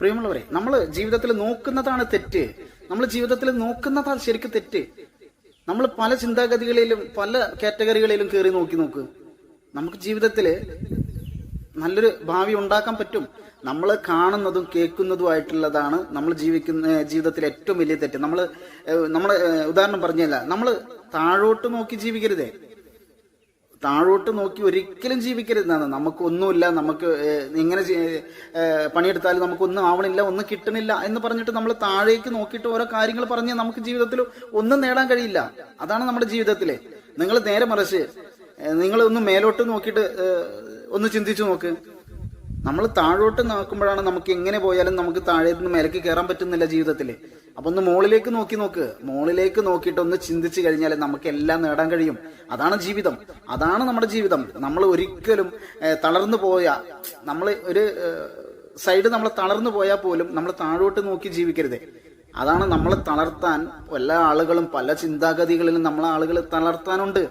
പ്രിയമുള്ളവരെ നമ്മൾ ജീവിതത്തിൽ നോക്കുന്നതാണ് തെറ്റ്. നമ്മൾ ജീവിതത്തിൽ നോക്കുന്നതാണ് ശരിക്കും തെറ്റ്. നമ്മൾ പല ചിന്താഗതികളിലും പല കാറ്റഗറികളിലും കയറി നോക്കി നോക്ക്. നമുക്ക് ജീവിതത്തിൽ നല്ലൊരു ഭാവി ഉണ്ടാക്കാൻ പറ്റും. നമ്മൾ കാണുന്നതും കേൾക്കുന്നതുമായിട്ടുള്ളതാണ് നമ്മൾ ജീവിക്കുന്ന ജീവിതത്തിലെ ഏറ്റവും വലിയ തെറ്റ്. നമ്മൾ നമ്മൾ ഉദാഹരണം പറഞ്ഞല്ല. നമ്മൾ താഴോട്ട് നോക്കി ജീവിക്കരുതേ. താഴോട്ട് നോക്കി ഒരിക്കലും ജീവിക്കരുതെന്നാണ്. നമുക്കൊന്നുമില്ല നമുക്ക് ഇങ്ങനെ പണിയെടുത്താലും നമുക്കൊന്നും ആവണില്ല ഒന്നും കിട്ടണില്ല എന്ന് പറഞ്ഞിട്ട് നമ്മൾ താഴേക്ക് നോക്കിയിട്ട് ഓരോ കാര്യങ്ങൾ പറഞ്ഞ് നമുക്ക് ജീവിതത്തിൽ ഒന്നും നേടാൻ കഴിയില്ല. അതാണ് നമ്മുടെ ജീവിതത്തിലെ നിങ്ങൾ നേരെ മറിച്ച് നിങ്ങൾ ഒന്ന് മേലോട്ട് നോക്കിയിട്ട് ഒന്ന് ചിന്തിച്ചു നോക്ക്. നമ്മൾ താഴോട്ട് നോക്കുമ്പോഴാണ് നമുക്ക് എങ്ങനെ പോയാലും നമുക്ക് താഴെ നിന്ന് മേലേക്ക് കയറാൻ പറ്റുന്നില്ല ജീവിതത്തിൽ അപ്പൊ ഒന്ന് മുകളിലേക്ക് നോക്കി നോക്ക്. മുകളിലേക്ക് നോക്കിയിട്ട് ഒന്ന് ചിന്തിച്ചു കഴിഞ്ഞാൽ നമുക്ക് എല്ലാം നേടാൻ കഴിയും. അതാണ് ജീവിതം. അതാണ് നമ്മുടെ ജീവിതം. നമ്മൾ ഒരിക്കലും തളർന്നു പോയ നമ്മൾ ഒരു സൈഡ് നമ്മൾ തളർന്നു പോയാൽ പോലും നമ്മൾ താഴോട്ട് നോക്കി ജീവിക്കരുത്. അതാണ് നമ്മളെ തളർത്താൻ എല്ലാ ആളുകളും പല ചിന്താഗതികളിലും നമ്മളെ ആളുകൾ തളർത്താനുണ്ട്.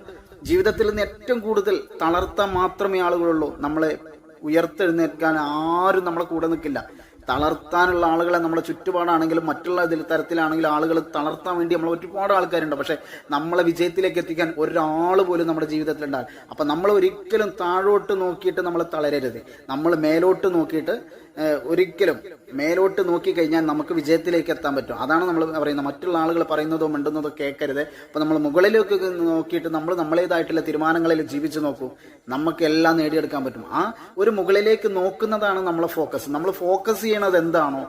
ജീവിതത്തിൽ നിന്ന് ഏറ്റവും കൂടുതൽ തളർത്താൻ മാത്രമേ ആളുകളുള്ളൂ നമ്മളെ ഉയർത്തെഴുന്നേൽക്കാൻ ആരും നമ്മളെ കൂടെ നിൽക്കില്ല. തളർത്താനുള്ള ആളുകളെ നമ്മളെ ചുറ്റുപാടാണെങ്കിലും മറ്റുള്ള ഇതിൽ തരത്തിലാണെങ്കിലും ആളുകൾ തളർത്താൻ വേണ്ടി നമ്മൾ ഒരുപാട് ആൾക്കാരുണ്ട്. പക്ഷെ നമ്മളെ വിജയത്തിലേക്ക് എത്തിക്കാൻ ഒരാൾ പോലും നമ്മുടെ ജീവിതത്തിൽ ഉണ്ടാകും അപ്പം നമ്മൾ ഒരിക്കലും താഴോട്ട് നോക്കിയിട്ട് നമ്മൾ തളരരുത്. നമ്മൾ മേലോട്ട് നോക്കിയിട്ട് ഒരിക്കലും മേലോട്ട് നോക്കി കഴിഞ്ഞാൽ നമുക്ക് വിജയത്തിലേക്ക് എത്താൻ പറ്റും. അതാണ് നമ്മൾ പറയുന്നത്. മറ്റുള്ള ആളുകൾ പറയുന്നതോ മിണ്ടുന്നതോ കേൾക്കരുത്. അപ്പോൾ നമ്മൾ മുകളിലേക്ക് നോക്കിയിട്ട് നമ്മൾ നമ്മളേതായിട്ടുള്ള തീരുമാനങ്ങളിൽ ജീവിച്ചു നോക്കൂ. നമുക്ക് എല്ലാം നേടിയെടുക്കാൻ പറ്റും. ആ ഒരു മുകളിലേക്ക് നോക്കുന്നതാണ് നമ്മളെ ഫോക്കസ്. നമ്മൾ ഫോക്കസ് ചെയ്യണത് എന്താണോ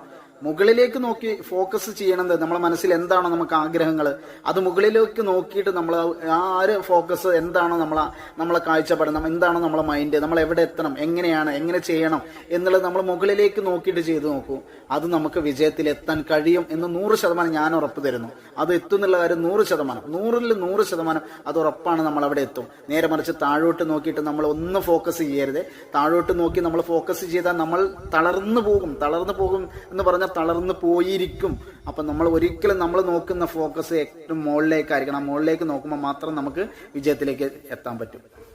മുകളിലേക്ക് നോക്കി ഫോക്കസ് ചെയ്യണത് നമ്മളെ മനസ്സിൽ എന്താണോ നമുക്ക് ആഗ്രഹങ്ങൾ അത് മുകളിലേക്ക് നോക്കിയിട്ട് നമ്മൾ ആ ഒരു ഫോക്കസ് എന്താണോ നമ്മളെ നമ്മളെ കാഴ്ചപ്പാട് എന്താണ് നമ്മളെ മൈൻഡ് നമ്മൾ എവിടെ എത്തണം എങ്ങനെയാണ് എങ്ങനെ ചെയ്യണം എന്നുള്ളത് നമ്മൾ മുകളിലേക്ക് നോക്കിയിട്ട് ചെയ്തു നോക്കൂ. അത് നമുക്ക് വിജയത്തിൽ എത്താൻ കഴിയും എന്ന് നൂറ് ശതമാനം ഞാൻ ഉറപ്പ് തരുന്നു. അത് എത്തും എന്നുള്ള കാര്യം നൂറ് ശതമാനം. നൂറിൽ നൂറ് ശതമാനം അത് ഉറപ്പാണ് നമ്മൾ അവിടെ എത്തും. നേരെ മറിച്ച് താഴോട്ട് നോക്കിയിട്ട് നമ്മൾ ഒന്നും ഫോക്കസ് ചെയ്യരുത്. താഴോട്ട് നോക്കി നമ്മൾ ഫോക്കസ് ചെയ്താൽ നമ്മൾ തളർന്നു പോകും. തളർന്നു പോകും എന്ന് പറഞ്ഞാൽ തളർന്നു പോയിരിക്കും. അപ്പൊ നമ്മൾ ഒരിക്കലും നമ്മൾ നോക്കുന്ന ഫോക്കസ് ഏറ്റവും മുകളിലേക്കായിരിക്കണം. ആ മുകളിലേക്ക് നോക്കുമ്പോൾ മാത്രം നമുക്ക് വിജയത്തിലേക്ക് എത്താൻ പറ്റും.